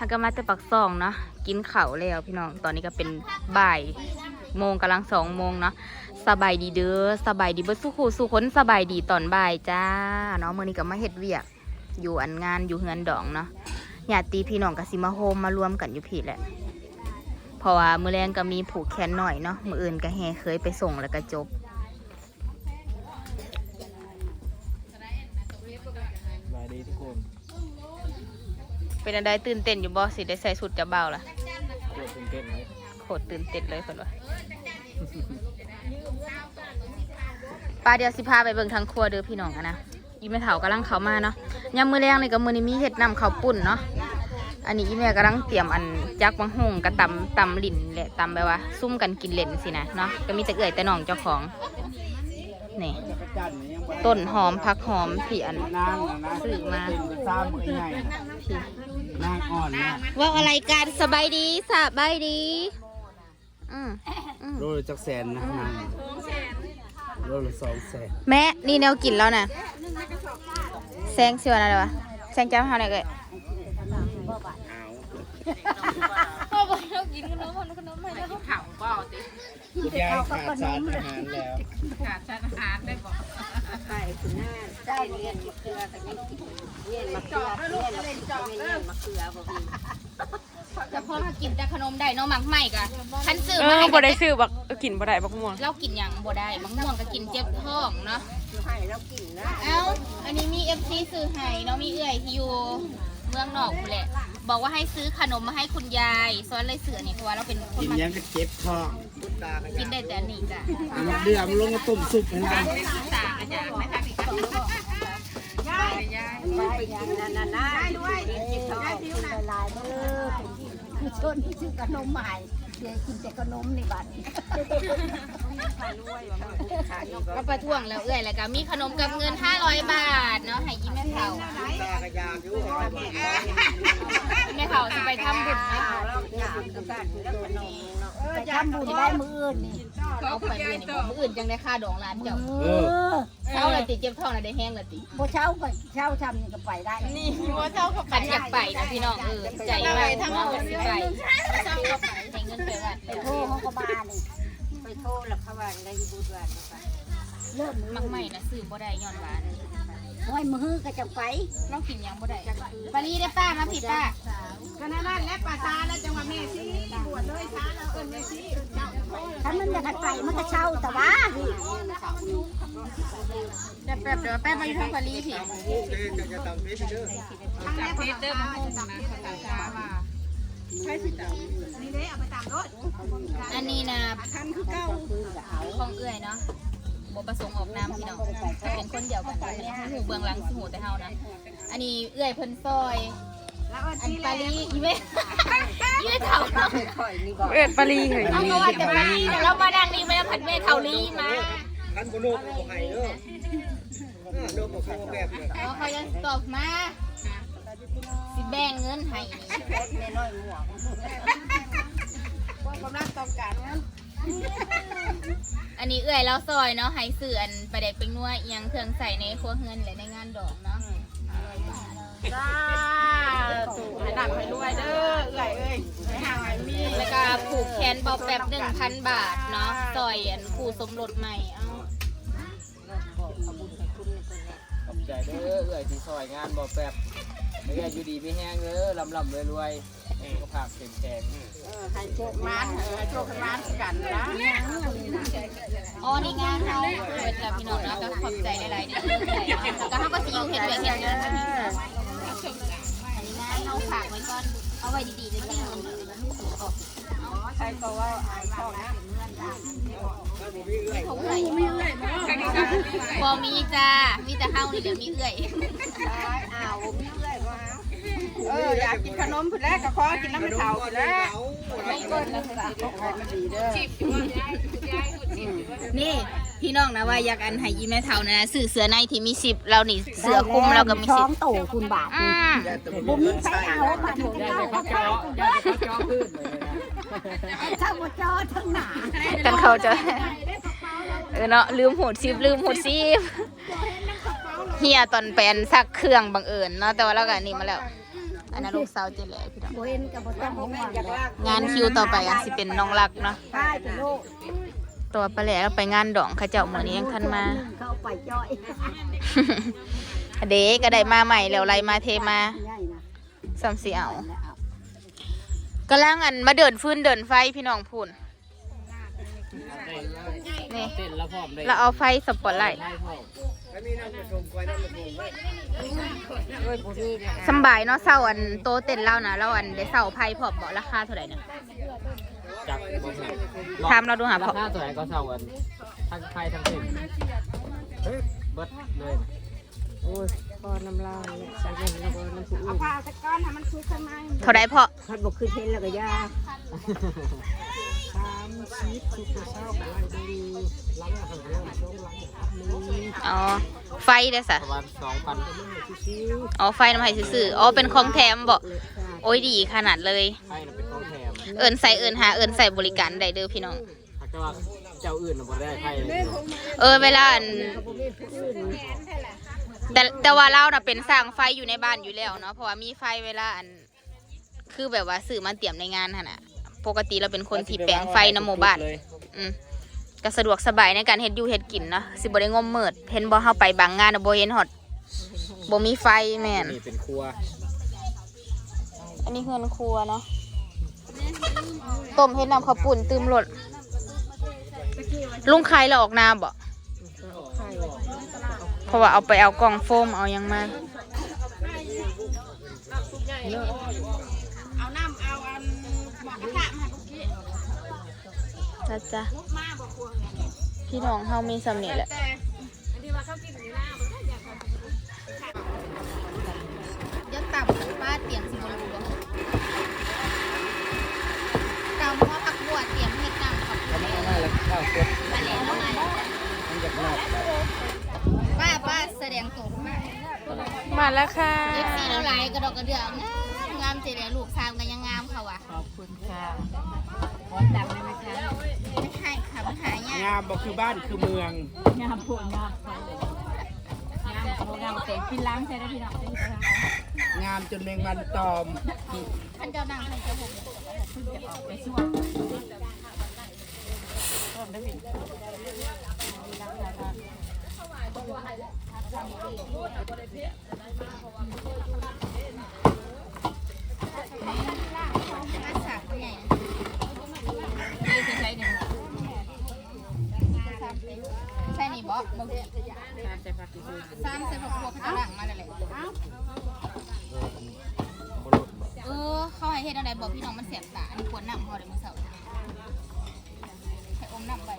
ถ้าก็มาแต่ปักซองเนาะกินข้าวแล้วพี่น้องตอนนี้ก็เป็นบ่ายโมงกำลังสองโมงเนาะสบายดีเด้อสบายดีเบิดสุขูสุคนสบายดีตอนบ่ายจ้าเนาะเมื้อนี้ก็มาเฮ็ดเวียก อยู่อันงานอยู่เฮือนดองเนาะญาติพี่น้องก็สิมาโฮมมารวมกันอยู่พี่แหละเพราะว่ามือแรงก็มีผูกแขนหน่อยเนาะมืออื่นก็แห่เคยไปส่งแล้วก็จบ เป็นอะไรตื่นเต้นอยู่บ่สิได้ใส่สุดจะเบาล่ะโคตรตื่นเต้นเลยโคตรตื่นเต้นเลยคนว่าป้าเดี๋ยวสิพาไปเบิ่งทางครัวเด้อพี่น้องอะนะอีแม่เฒ่ากำลังเข้ามาเนาะยามมื้อแรงนี่ก็มื้อนี้มีเฮ็ดน้ำข้าวปุ้นเนาะอันนี้อีแม่กำลังเตรียมอันจักบังฮงกระตำตำลิ่นแหละตำแบบว่า ซุ่มกันกินเล่นสินะเนาะก็มีแต่เอื่อยแต่น้องเจ้าของนี่ต้นหอมผักหอมพี่อันนางนะนะซื้อมาเป็นซ้ำมือใหญ่พี่ นางอ่อนนะว่าอะไรกันสบายดีสบายดีอืมอืมโลละจักแสนนะนางโลละสองแสนแม่นี่แนวกินแล้วนะแซงเชื่ออะไรวะแซงจ้าเท่าไหร่เอ่ยคุณยายขาดสารอาหารแล้วได้ ไข่คุณหน้าได้เรียนมะเขือแต่ไม่กินเรียนมะเขือเรียนมะเขือไม่เรียนมะเขือบ่มีแต่พอถ้ากินแต่ขนมได้เนาะมักใหม่กะคันซื้อเอมาอให้บ่ได้ซื้อบักเออกินบ่ได้บักม่วงเรากินอย่างบ่ได้มะม่วงก็กินเจ็บท้องเนาะ ให้เรากินนะเอ้า อันนี้มีเอฟซีซื้อให้เนาะมีเอื่อยที่อยู่ เมืองนอกพู้นแหละ บอกว่าให้ซื้อขนมมาให้คุณยายซ้อนเลยเสือนี่เพราะว่าเราเป็นคนกินมายังก็เจ็บท้องกินได้แต่อันนี้จ้ะเอามาเดือมลงมาต้มซุปให้นางตาอาจารย์ไม่ทักอีกค่ะไปอย่างนั้นน่ะนะได้ด้วยกินเขากินหลายๆเด้อคือชนที่ซื้อขนมใหม่ เดี๋ยวกินแต่ขนมในบัดนี้ก็ประท้วงแล้วเอื่อยแล้วก็มีขนมกับเงิน 500 บาทเนาะให้ยิ้มแม่เฒ่าแม่เฒ่าสิไปทำบุญเนาะอยากกับการแล้วขนมเนาะไปทำบุญได้มื้ออื่นนี่เอาไปมื้อนี่บ่มื้ออื่นจังได้ค่าดองร้านเจ้าเออเช้าละติเจ็บท้องละได้แห้งละติบ่เช้าก็เช้าทำนี่ก็ไปได้นี่ว่าเจ้าก็ขันอยากไปนะพี่น้องเออใจไว้ทั้งหมดสิไปเจ้าก็ไปให้เงินไปวัดไปโทรเขาก็มานี่ไปโทรแล้วเขาว่าได้บุญวัดเริ่มมักใหม่นะซื้อบ่ได้ย้อนหวาน ห้อยมือก็จะไปเรากินหยังบ่ได้ปารีได้ป้ามาผิดป้าก็นั่นนั่นและป่าซาแล้วจังหวะแม่ซีบวชเลยซาแล้วเอิญแม่ซีเจ้าถ้ามันจะไปมันก็เช่าแต่ว่าพี่แป๊บแป๊บเดี๋ยวแป๊บมาอยู่ทางปารีสิทั้งแม่เพชรเด้อมาห้องนะป่าซาว่าใช่สิจ้ะนี่เด้เอาไปตามรถอันนี้นะทันคือเก้าของเอื้อยเนาะ บ่ประสงค์ออกนามพี่น้องถ้าเป็นคนเดียวกันก็ไม่ได้หูเบื้องหลังสิหูแต่เฮานะอันนี้เอื้อยเพิ่นซอยแล้วก็อันที่ปารีอีเว้ยอีเว้ยเฒ่าเอ็ดปารีเฮ้ยเอาก็ว่าแต่ปารีเดี๋ยวเรามาดังนี่ไม่ได้ผัดเว้ยเฒ่าลีมาท่านก็โลกบ่ให้เด้อโลกบ่เข้าแบบนี้เอาเขายังตอบมาสิแบ่งเงินให้แม่น้อยหมวกกำลังต้องการนั้น อันนี้เอื้อยเราซอยเนาะให้ซื้ออันประเด็กเป็นนัวเอียงเครื่องใส่ในครัวเฮือนและในงานดอกเนาะจ้าตู่ให้ดังให้รวยเด้อเอื่อยเอ้ยให้ห่างให้มีแล้วก็ผูกแขนเบาแป๊บหนึ่งพันบาทเนาะซอยอันคู่สมรสใหม่เอาขอบใจเด้อเอื้อยที่ซอยงานบ่แป๊บไม่ได้อยู่ดีไม่แห้งเด้อลำลำรวยๆสุข ภาพเข้มแข็งเออให้โชคร้านเออโชคร้านกันนะอ๋อนี่งานเราเป็นกับพี่น้องเนาะก็ขอบใจหลายๆเด้แล้วก็เขาก็สิอยู่เฮ็ดเวียเฮ็นอันนี้อันนี้งานเราฝากไว้ก่อนเอาไว้ดีๆเลยที่เงินใครก็ว่าไอ้พ่อนะบอมีจ้า มีแต่เฮานี่เดี๋ยวมีเอื้อยอ้าวมีเรื่อย เอออยากกินขนมพุ่นแล้วก็ขอกินน้ำมันเผาพุ่นแล้วไม่เกินแล้วก็ให้มันดีเด้อนี่พี่น้องนะว่าอยากอันให้ยีแม่เท่านะซื้อเสื้อในที่มีสิบเรานี่เสื้อคลุมเราก็มีช้สิอบงโตคุณบาทอืมบุมใช้เอาบัตรเขาเขาเจ้าอย่าจะเขาเจาะพื้นเลยนะทั้งหมดจอทั้งหนากันเขาจะเออเนาะลืมหูดซิบลืมหูดซิบเฮียตอนแปลนซักเครื่องบังเอิญเนาะแต่ว่าเราก็อันนี่มาแล้ว อันนั้นลูกสาวเจแหละพี่น้องบ่เห็นกับบ่ต้องห่วงงานคิวต่อไปอะสิเป็นน้องรักเนาะ ใช่เป็นโลกตัวปลาแหล่เราไปงานดองเขาเจ้ามื้อนี้ยังทันมา เข้าไปจ้อยเด็กก็ได้มาใหม่แล้วไรมาเทมาใหญ่นะซ้ำสิเอาแล้วเอากำลังอันมาเดินฟืนเดินไฟพี่น้องพูนนี่เต้นแล้วพร้อมเลยเราเอาไฟสปอตไลท์ได้พร้อมแล้วมีน้ำผ สมกล้วยน้ำผสมไว้สำบายเนาะเศร้าอันโตเต้นเล่านะเราอันได้เศร้าไพ่พร้อมบอกราคาเท่าไหร่เนี่ยจักถามเราดูหาพราอคาตัวไหนก็เท่ากันทั้งไฟทั้งเส้นเฮ้ยเบิดเลยโอ้ยพอน้ำลายใส่เงินแล้วก็น้ำผู้อื่นผ้าตะก้อนให้มันชุดข้างในเท่าไหร่พอคันบ่คือเห็นแล้วก็ยาสาม ชีพทุกเช้าไปดีล้างอาหารล้างช่องล้างมืออ๋อ ไฟได้สะประมาณสองพันชิวอ๋อ ไฟน้ำไผ่ซื่อๆอ๋อ เป็นของแถมบอกโอ้ยดีขนาดเลย ไฟน่ะเป็นของแถมเอินใส่เอินหาเอินใส่บริการได้เด้อพี่น้อง หากแต่ว่าเจ้าอื่นน่ะบ่ได้ไฟเลยเออเวลาอันแต่แต่ว่าเราน่ะเป็นสร้างไฟอยู่ในบ้านอยู่แล้วเนาะเพราะว่ามีไฟเวลาอัน คือแบบว่าสื่อมาเตรียมในงานหั่นน่ะ ปกติเราเป็นคนที่แปลงไฟในหมู่บ้านเลยอือืมก็สะดวกสบายในการเฮ็ดอยู่เฮ็ดกินเนาะสิบ่ได้งมมืดเห็นบ่เฮาไปบางงานน่ะบ่เห็นฮอดบ่มีไฟแม่นนี่เป็นครัว อันนี้เฮือนครัวเนาะต้มเฮ็ดน้ำข้าวปุ้นตื่มรสลุงขายแล้วออกนาบ่เพราะว่าเอาไปเอากล่องโฟมเอาหยังมาเอา จ้ะจ้ะพี่น้องเฮามีสำเนียแหละแต่อันที่ว่าเขากินอยู่หน้ามันก็อยากยักต่ำป้าเตรียมสิบรูบ่เกาเพราะผักบัวเตรียมเฮ็ดน้ำข้าวปุ้นเอามาแล้วข้าวเสร็จมาแล้วมามันจะนาดป้าป้าแสดงตัวมามาแล้วค่ะเอฟซีเราหลายกระดอกกระเดืองงามงามเจริญลูกสาวกันยังงามเขาว่ะขอบคุณค่ะ ขอดังเลยนะคะไม่ใช่ค่ะมันหายากงามบ่คือบ้านคือเมือง งามพวกงามไปงามโมงามเตะพี่ล้างใช่ไหมพี่น้องงามจนแมงวันตอมท่านเจ้านางท่านเจ้าผมไปช่วยมาสากใหญ่นี่คือใช้หนึ่ง ใช่นี่บอกบอกสามใส่ผักบัวเขาจะหลังมาเลยแหละเออเขาให้เฮ็ดอะไรบอกพี่น้องมันเสียบตาอันนี้ควรนำพอเลยมือเสาร์ให้อมนำไป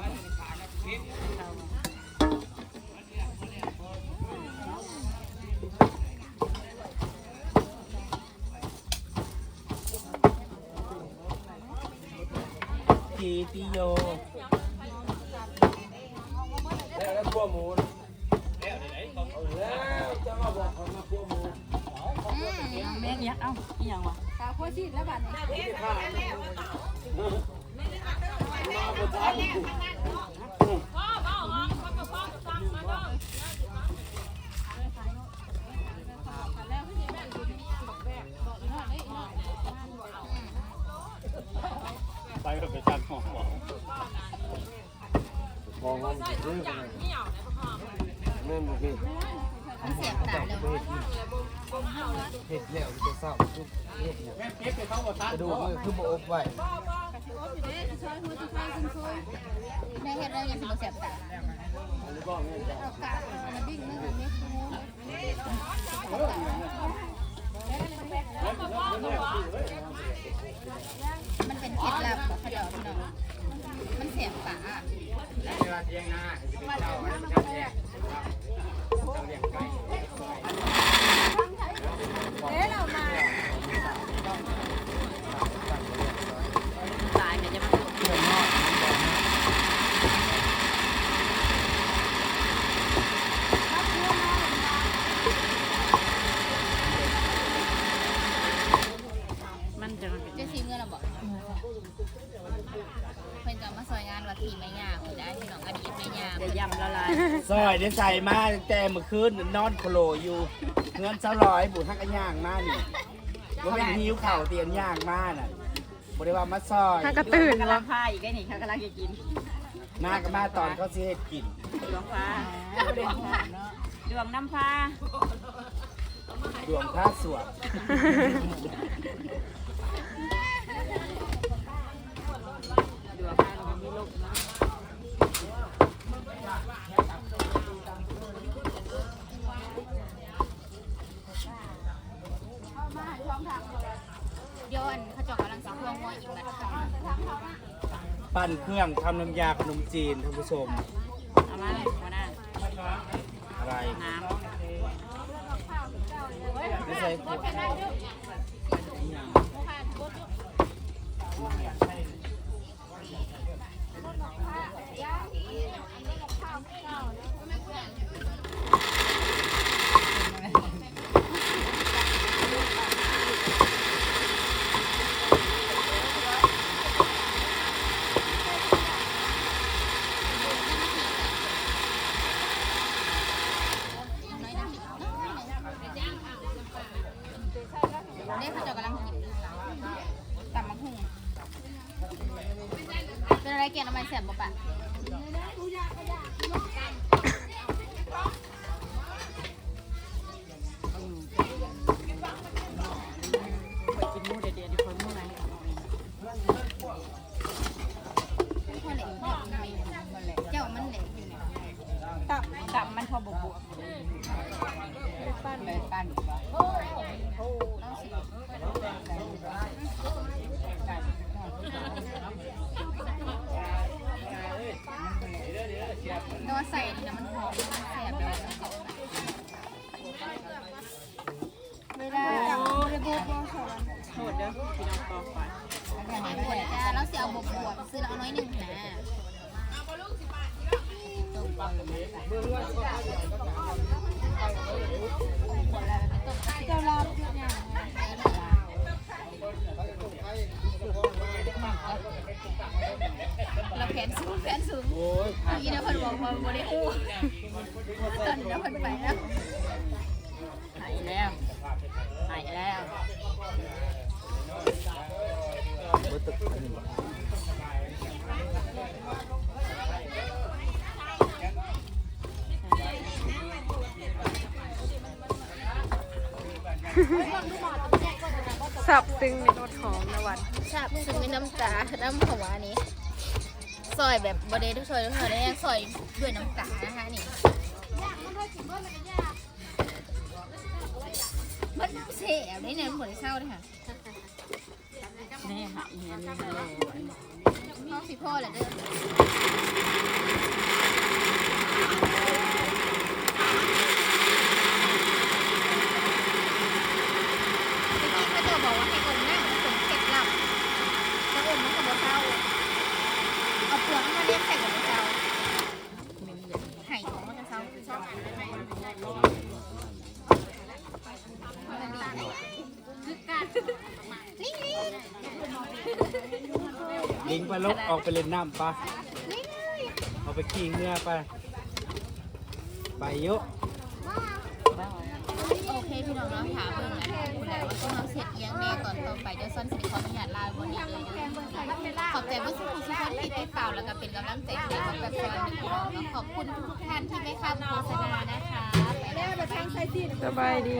กีติโย วพวหมูแล้วจะมาบอกคนมาพวกหมูแม่ยักเอาอีหยังวะตาโคชีแล้วบัดนี้ไปก็ไปจัดหอมหอมมอง ว่ามันจะซื้อกันเริ่มโอเคมันเสียบตาเล้วเห็ดแล้วจะเศร้าทุกเห็ดเนี่ยกระดูกมือคือบ่อบไว้แม่เห็ดได้ยังสิบ่เสียบตาเอากะมาบิ่งนึงนนี้ อยได้ใส่มาตั้งแต่เมื่อคืนนอนโคโลอยู่เงินเจ้าร้อยบุญทักกันย่างมานี่ว่าเป็นหิวเข่าวเตียนย่างมากน่ะบริวามาซอยถ้ากระตื่นกำลัวะงพาอีกได้นี่เขากำลังจะกินมากับมาตอนเขาสิเฮ็ดกิน ดวงฟ้าดวงดวงน้ำฟ้าดวงท่าสวดดวงฟ้าเราไม่ลูกนะ เดี๋ ยวอันเขาจอกกำลังสิพวงมวยอีกแล้วปั้นเครื่องทำน้ำยาขนมจีนท่านผู้ชมเอามาหัวหน้าอะไรน้ำไม่ใช่ แต่ว่าใส่นี่นะมันหอมมันแสบแล้วเวลาเรบุกสอนโหดเด้อพี่น้องปอไปอันนี้บวชจ้าแล้วเสียเอาบวบวซื้อแล้วเอาน้อยหนึ่งนะ บอกว่าบ่ได้อู้ตอนนี้นะเพิ่นไปแล้วหายแล้วหายแล้วบ่ตึกสับซึ้งในรสหอมนะวันสับซึ้งในน้ำตา น้ำหัวนี้ ซอยแบบบดเดทุกซอยทุกซอยได้ซอยด้วยน้ำตานะคะนี่มันเสียได้เนี่ยมันเหมือนเศร้าเลยค่ะนี่หายเงี้ยนี่เลยน้องสีพ่อแหละเด้อเมื่อกี้เขาจะบอกว่าให้อมนั่งผสมเก็บหลับแล้วอมมันก็บ่เศร้าเอาเปลือกมาเรียกใส่กับบ่เศร้าไห่ของมันจะเศร้าชอบได้ไหมนี่นี่ ลิงไปลบออกไปเล่นน้ำปะเอาไปขี่เงือไป ไปเยอะโอเคพี่น้องเนาะถามเบิ่งนะแล้วว่าต้องเอาเสร็จเอียงแน่ก่อนต่อไปเดี๋ยวซ่อนสิขออนุญาตลาวันนี้เลยขอบใจผู้สุขทุกท่านที่ได้เป่าแล้วก็เป็นกำลังใจให้กับแบบซอนพี่น้องเนาะขอบคุณทุกท่านที่ไม่ข้ามโฆษณานะคะไปแล้วแล้วไปทางไซซีสบายดี